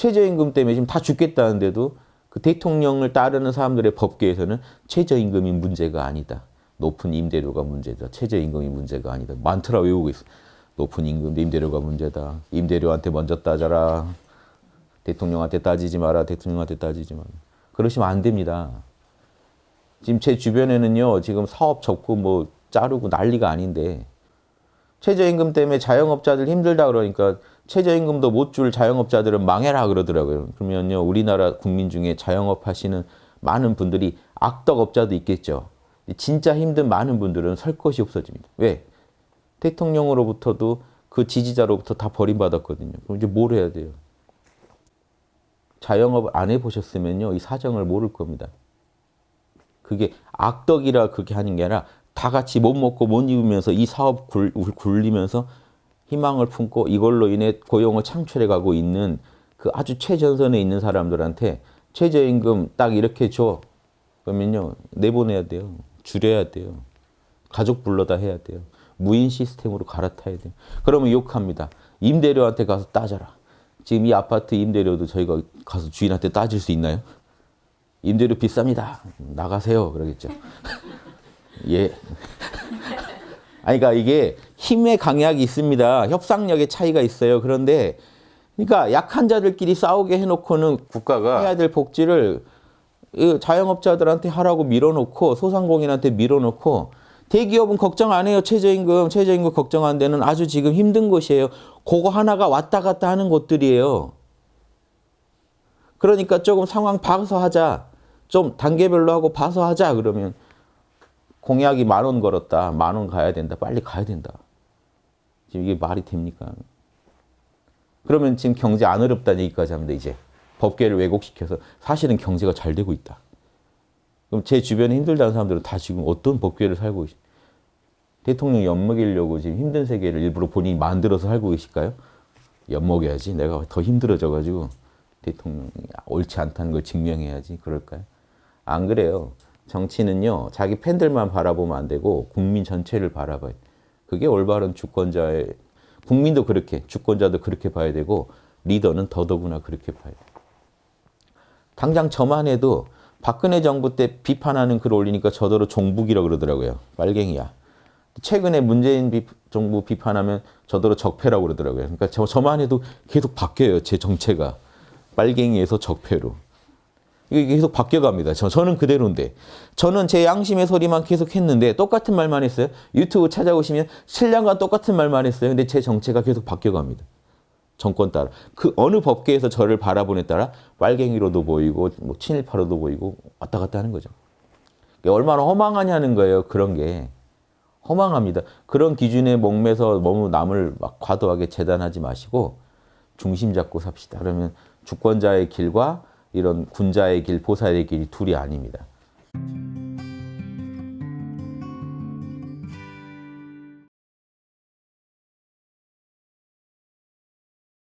최저임금 때문에 지금 다 죽겠다는데도 그 대통령을 따르는 사람들의 법계에서는 최저임금이 문제가 아니다. 높은 임대료가 문제다. 최저임금이 문제가 아니다. 많더라 외우고 있어. 높은 임금, 임대료가 문제다. 임대료한테 먼저 따져라. 대통령한테 따지지 마라. 대통령한테 따지지 마라. 그러시면 안 됩니다. 지금 제 주변에는요, 지금 사업 접고 뭐 자르고 난리가 아닌데, 최저임금 때문에 자영업자들 힘들다 그러니까 최저임금도 못 줄 자영업자들은 망해라 그러더라고요. 그러면요, 우리나라 국민 중에 자영업 하시는 많은 분들이 악덕업자도 있겠죠. 진짜 힘든 많은 분들은 설 것이 없어집니다. 왜? 대통령으로부터도 그 지지자로부터 다 버림받았거든요. 그럼 이제 뭘 해야 돼요? 자영업 안 해보셨으면요, 이 사정을 모를 겁니다. 그게 악덕이라 그렇게 하는 게 아니라 다 같이 못 먹고 못 입으면서 이 사업 굴, 굴리면서 희망을 품고 이걸로 인해 고용을 창출해 가고 있는 그 아주 최전선에 있는 사람들한테 최저임금 딱 이렇게 줘. 그러면요, 내보내야 돼요. 줄여야 돼요. 가족 불러다 해야 돼요. 무인 시스템으로 갈아타야 돼요. 그러면 욕합니다. 임대료한테 가서 따져라. 지금 이 아파트 임대료도 저희가 가서 주인한테 따질 수 있나요? 임대료 비쌉니다. 나가세요. 그러겠죠. 예. 아니, 그러니까 이게 힘의 강약이 있습니다. 협상력의 차이가 있어요. 그런데, 그러니까 약한 자들끼리 싸우게 해놓고는 국가가 해야 될 복지를 이 자영업자들한테 하라고 밀어놓고 소상공인한테 밀어놓고 대기업은 걱정 안 해요. 최저임금, 최저임금 걱정 안 되는 아주 지금 힘든 곳이에요. 그거 하나가 왔다 갔다 하는 곳들이에요. 그러니까 조금 상황 봐서 하자. 좀 단계별로 하고 봐서 하자. 그러면 공약이 만 원 걸었다. 만 원 가야 된다. 빨리 가야 된다. 지금 이게 말이 됩니까? 그러면 지금 경제 안 어렵다는 얘기까지 합니다. 이제 법계를 왜곡시켜서 사실은 경제가 잘 되고 있다. 그럼 제 주변에 힘들다는 사람들은 다 지금 어떤 법계를 살고 계시? 대통령 엿먹이려고 지금 힘든 세계를 일부러 본인이 만들어서 살고 계실까요? 엿먹여야지. 내가 더 힘들어져가지고 대통령이 옳지 않다는 걸 증명해야지. 그럴까요? 안 그래요. 정치는요, 자기 팬들만 바라보면 안 되고 국민 전체를 바라봐야 돼. 그게 올바른 주권자의, 국민도 그렇게, 주권자도 그렇게 봐야 되고 리더는 더더구나 그렇게 봐야 돼. 당장 저만 해도 박근혜 정부 때 비판하는 글 올리니까 저더러 종북이라고 그러더라고요. 빨갱이야. 최근에 문재인 비, 정부 비판하면 저더러 적폐라고 그러더라고요. 그러니까 저, 저만 해도 계속 바뀌어요. 제 정체가. 빨갱이에서 적폐로. 이게 계속 바뀌어갑니다. 저, 저는 그대로인데. 저는 제 양심의 소리만 계속 했는데 똑같은 말만 했어요. 유튜브 찾아오시면 7년간 똑같은 말만 했어요. 근데 제 정체가 계속 바뀌어갑니다. 정권 따라. 그 어느 법계에서 저를 바라보에 따라 빨갱이로도 보이고 뭐 친일파로도 보이고 왔다 갔다 하는 거죠. 얼마나 허망하냐는 거예요. 그런 게. 허망합니다. 그런 기준에 목매서 너무 남을 막 과도하게 재단하지 마시고 중심 잡고 삽시다. 그러면 주권자의 길과 이런 군자의 길, 보살의 길이 둘이 아닙니다.